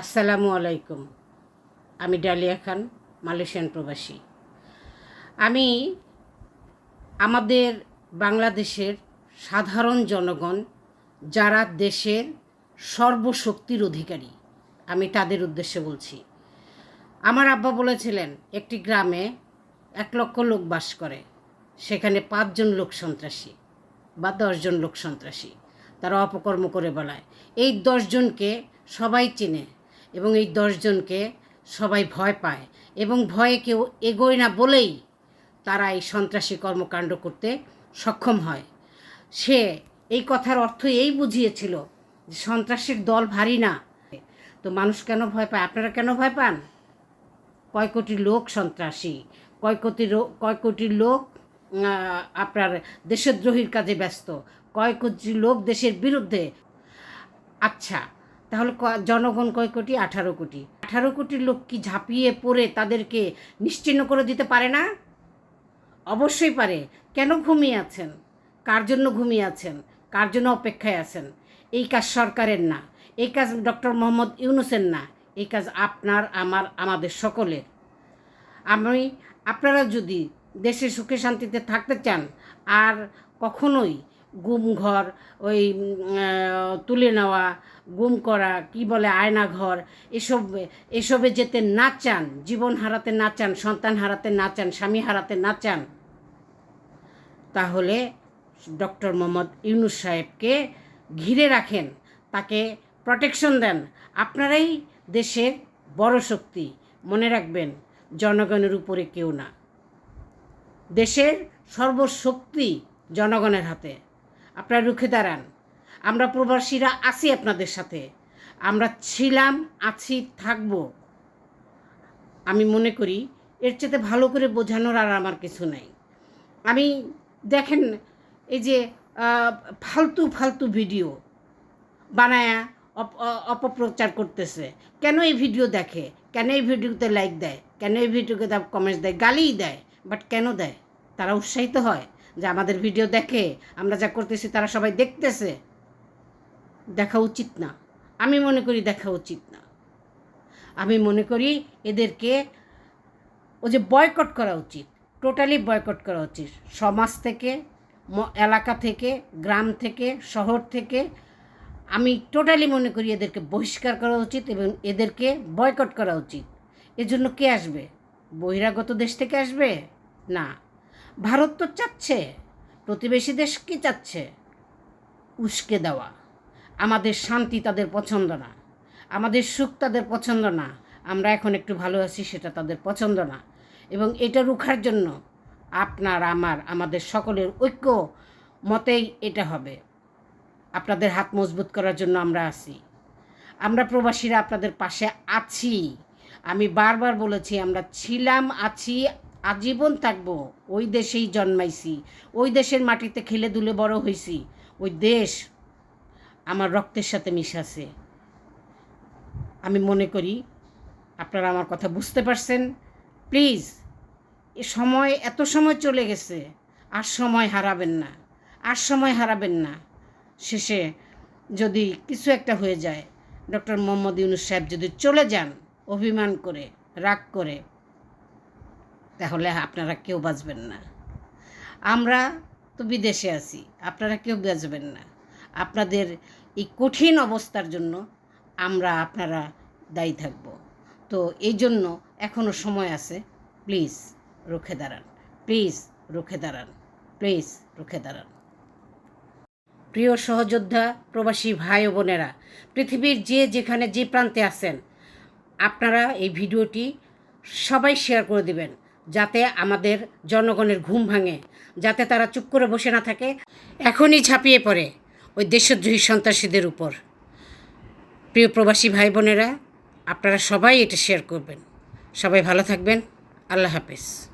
আসসালামু আলাইকুম। আমি ডালিয়া খান, মালয়েশিয়ান প্রবাসী। আমি আমাদের বাংলাদেশের সাধারণ জনগণ যারা দেশের সর্বশক্তির অধিকারী, আমি তাদের উদ্দেশ্যে বলছি। আমার আব্বা বলেছিলেন, একটি গ্রামে এক লক্ষ লোক বাস করে, সেখানে পাঁচজন লোক সন্ত্রাসী বা দশজন লোক সন্ত্রাসী। তারা অপকর্ম করে বেড়ায়। এই দশজনকে সবাই চেনে। এবং এই দশজনকে সবাই ভয় পায় এবং ভয়ে কেউ এগোয় না বলেই তারা এই সন্ত্রাসী কর্মকাণ্ড করতে সক্ষম হয়। সে এই কথার অর্থ এই বুঝিয়েছিল যে সন্ত্রাসীর দল ভারী না। তো মানুষ কেন ভয় পায়? আপনারা কেন ভয় পান? কয় কোটি লোক সন্ত্রাসী। কয় কোটি কয় কোটি লোক আপনার দেশদ্রোহীর কাজে ব্যস্ত। কয় কোটি লোক দেশের বিরুদ্ধে। আচ্ছা তাহলে জনগণ কয় কোটি? আঠারো কোটি। আঠারো কোটি লোক কি ঝাঁপিয়ে পড়ে তাদেরকে নিশ্চিহ্ন করে দিতে পারে না? অবশ্যই পারে। কেন ঘুমিয়ে আছেন? কার জন্য ঘুমিয়ে আছেন? কার জন্য অপেক্ষায় আছেন? এই কাজ সরকারের না। এই কাজ ডক্টর মোহাম্মদ ইউনুসের না। এই কাজ আপনার, আমার, আমাদের সকলের। আমি, আপনারা যদি দেশে সুখে শান্তিতে থাকতে চান, আর কখনোই গুম ঘর ওই তুলে নেওয়া, গুম করা, কি বলে আয়না ঘর এসব, এসবে যেতে না চান, জীবন হারাতে না চান, সন্তান হারাতে না চান, স্বামী হারাতে না চান, তাহলে ডক্টর মোহাম্মদ ইউনুস সাহেবকে ঘিরে রাখেন, তাকে প্রটেকশন দেন। আপনারাই দেশের বড় শক্তি, মনে রাখবেন, জনগণের উপরে কেউ না। দেশের সর্বশক্তি জনগণের হাতে। আপনারা রুখে দাঁড়ান। আমরা প্রবাসীরা আছি আপনাদের সাথে। আমরা ছিলাম, আছি, থাকব। আমি মনে করি এর চেয়ে ভালো করে বোঝানোর আর আমার কিছু নাই। আমি দেখেন এই যে ফালতু ফালতু ভিডিও বানায়া অপ- অপপ্রচার করতেছে। কেন এই ভিডিও দেখে? কেন এই ভিডিওতে লাইক দেয়? কেন এই ভিডিওকে কমেন্টস দেয়? গালিই দেয় বাট কেন দেয়? তারা উৎসাহিত হয়। যে আমাদের ভিডিও দেখে আমরা যা করতেছি তারা সবাই দেখতেছে। দেখা উচিত না। আমি মনে করি দেখা উচিত না। আমি মনে করি এদেরকে ও যে বয়কট করা উচিত টোটালি বয়কট করা উচিত। সমাজ থেকে এলাকা থেকে, গ্রাম থেকে, শহর থেকে আমি টোটালি মনে করি এদেরকে বহিষ্কার করা উচিত এবং এদেরকে বয়কট করা উচিত। এজন্য কে আসবে? বহিরাগত দেশ থেকে আসবে? না। ভারত তো চাচ্ছে। প্রতিবেশী দেশ কি চাচ্ছে? উস্কে দেওয়া। আমাদের শান্তি তাদের পছন্দ না। আমাদের সুখ তাদের পছন্দ না। আমরা এখন একটু ভালো আছি, সেটা তাদের পছন্দ না। এবং এটা রুখার জন্য আপনার, আমার, আমাদের সকলের ঐক্য মতেই এটা হবে। আপনাদের হাত মজবুত করার জন্য আমরা আছি। আমরা প্রবাসীরা আপনাদের পাশে আছি। আমি বারবার বলেছি, আমরা ছিলাম, আছি আজীবন থাকব, ওই দেশেই জন্মাইছি, ওই দেশের মাটিতে খেলে দুলে বড় হয়েছি ওই দেশ আমার রক্তের সাথে মিশাছে আমি মনে করি আপনারা আমার কথা বুঝতে পারছেন। প্লিজ, এ সময়, এত সময় চলে গেছে, আর সময় হারাবেন না, আর সময় হারাবেন না। শেষে যদি কিছু একটা হয়ে যায়, ডক্টর মোহাম্মদ ইউনুস সাহেব যদি চলে যান, অভিমান করে, রাগ করে তাহলে আপনারা কেউ বাঁচবেন না। আমরা তো বিদেশে আছি, আপনারা কেউ বাঁচবেন না। আপনাদের এই কঠিন অবস্থার জন্য আমরা আপনারা দায়ী থাকব। তো এই জন্য এখনও সময় আছে, প্লিজ রুখে দাঁড়ান, প্লিজ রুখে দাঁড়ান, প্লিজ রুখে দাঁড়ান। প্রিয় সহযোদ্ধা, প্রবাসী ভাই ও বোনেরা, পৃথিবীর যে যেখানে যে প্রান্তে আছেন, আপনারা এই ভিডিওটি সবাই শেয়ার করে দিবেন। যাতে আমাদের জনগণের ঘুম ভাঙে, যাতে তারা চুপ করে বসে না থাকে, এখনই ঝাঁপিয়ে পড়ে ওই দেশদ্রোহী সন্ত্রাসীদের উপর। প্রিয় প্রবাসী ভাই বোনেরা, আপনারা সবাই এটা শেয়ার করবেন। সবাই ভালো থাকবেন। আল্লাহ হাফেজ।